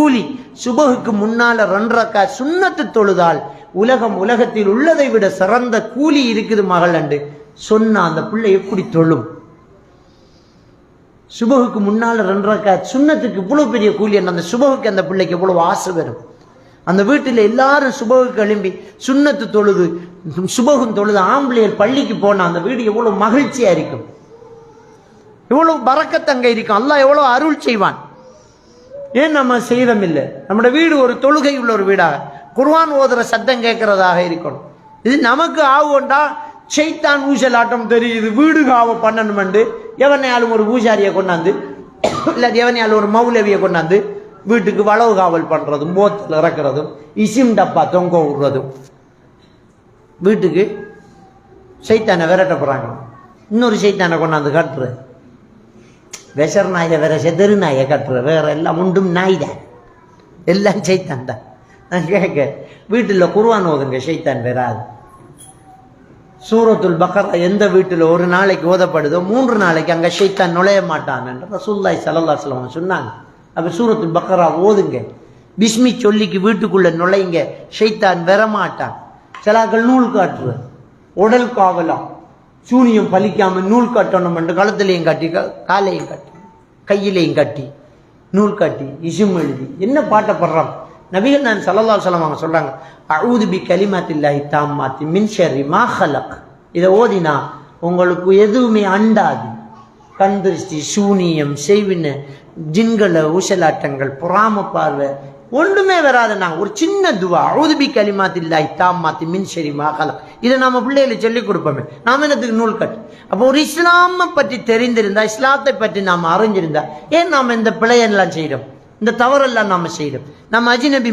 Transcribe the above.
கூலி சுபகுக்கு முன்னால ரெண்டரக்கா சுண்ணத்து தொழுதால் உலகம் உலகத்தில் உள்ளதை விட சிறந்த கூலி இருக்குது மகள் அண்டு. சொன்னா அந்த பிள்ளை எப்படி தொழும்? சுபகுக்கு முன்னால் ரெண்டரக்கா சுண்ணத்துக்கு இவ்வளவு பெரிய கூலி என்ன அந்த சுபகுக்கு அந்த பிள்ளைக்கு எவ்வளவு ஆசை வரும்? அந்த வீட்டில் எல்லாரும் சுபகுக்கு எழும்பி சுண்ணத்து தொழுது சுபகும் தொழுது ஆம்பளையர் பள்ளிக்கு போனால் அந்த வீடு எவ்வளவு மகிழ்ச்சியா இருக்கும்? எவ்வளவு பறக்கத்தங்க இருக்கும். அல்லாஹ் எவ்வளவு அருள் செய்வான். ஏன் நம்ம செய்தம் இல்லை? நம்முடைய வீடு ஒரு தொழுகை உள்ள ஒரு வீடாக. குர்வான் ஓதுற சத்தம் கேட்கறதாக இருக்கணும். இது நமக்கு ஆகும்டா செய்தான் ஊசலாட்டம் தெரியுது வீடு காவ பண்ணணுமெண்டு எவனையாலும் ஒரு பூஜாரியை கொண்டாந்து இல்லை எவனையாலும் ஒரு மௌலவியை கொண்டாந்து வீட்டுக்கு வளவு காவல் பண்ணுறதும் போத்தில் இறக்குறதும் இசிம் டப்பா தொங்க விடுறதும். வீட்டுக்கு சைத்தானை விரட்ட போகிறாங்க இன்னொரு சைத்தானை கொண்டாந்து காட்டுறது. வெசர் நாயை வேற செதறு நாயை கட்டுற வேற எல்லாம் உண்டும் நாய் தான் எல்லாம் சைத்தான் தான் நான் கேட்க வீட்டில் குருவான் ஓதுங்க சைத்தான் வராது சூரத்துல் பக்கரா எந்த வீட்டில் ஒரு நாளைக்கு ஓதப்படுதோ மூன்று நாளைக்கு அங்கே ஷைத்தான் நுழைய மாட்டான் என்று ரசூல்லாய் சல்லல்லா சொல்லுவாங்க சொன்னாங்க. அப்போ சூரத்துல் பக்கரா ஓதுங்க. பிஸ்மி சொல்லிக்கு வீட்டுக்குள்ளே நுழைங்க ஷைத்தான் வரமாட்டான் சிலாக்கள் நூல் காட்டுறது. உடல் காவலாம் சூனியம் பலிக்காம நூல் கட்டணும் என்று கழுத்துலையும் கட்டி காலையும் கட்டி கையிலையும் கட்டி நூல் கட்டி இசும் எழுதி. என்ன பாட்டை படுறான்? நபிகள் நான் சல்லல்லா சொல்லம் அவங்க சொல்றாங்க அழுது பி கலிமாத்தில்லாஹி தாம் மாத்தி மின்ஷரி மாஹலக் இதை ஓதினா உங்களுக்கு எதுவுமே அண்டாது. கண் திருஷ்டி சூனியம் செய்வின ஜின்கள ஊசலாட்டங்கள் பொறாம பார்வை ஒன்றுமே வராதுண்ணா. ஒரு சின்ன துவா. அவுதுபி கலிமாத்தில்லாய் தாம்மாத்தி மின் ஷரி மாகலம் இதை நம்ம பிள்ளைகளுக்கு சொல்லிக் கொடுப்போமே. நாம என்னத்துக்கு நூல் கட்டு அப்போ ஒரு இஸ்லாமை பற்றி தெரிந்திருந்தா இஸ்லாத்தை பற்றி நாம் அறிஞ்சிருந்தா ஏன் நாம் இந்த பிழையெல்லாம் செய்கிறோம் இந்த தவறெல்லாம் நாம செய்கிறோம் நம்ம அஜினபி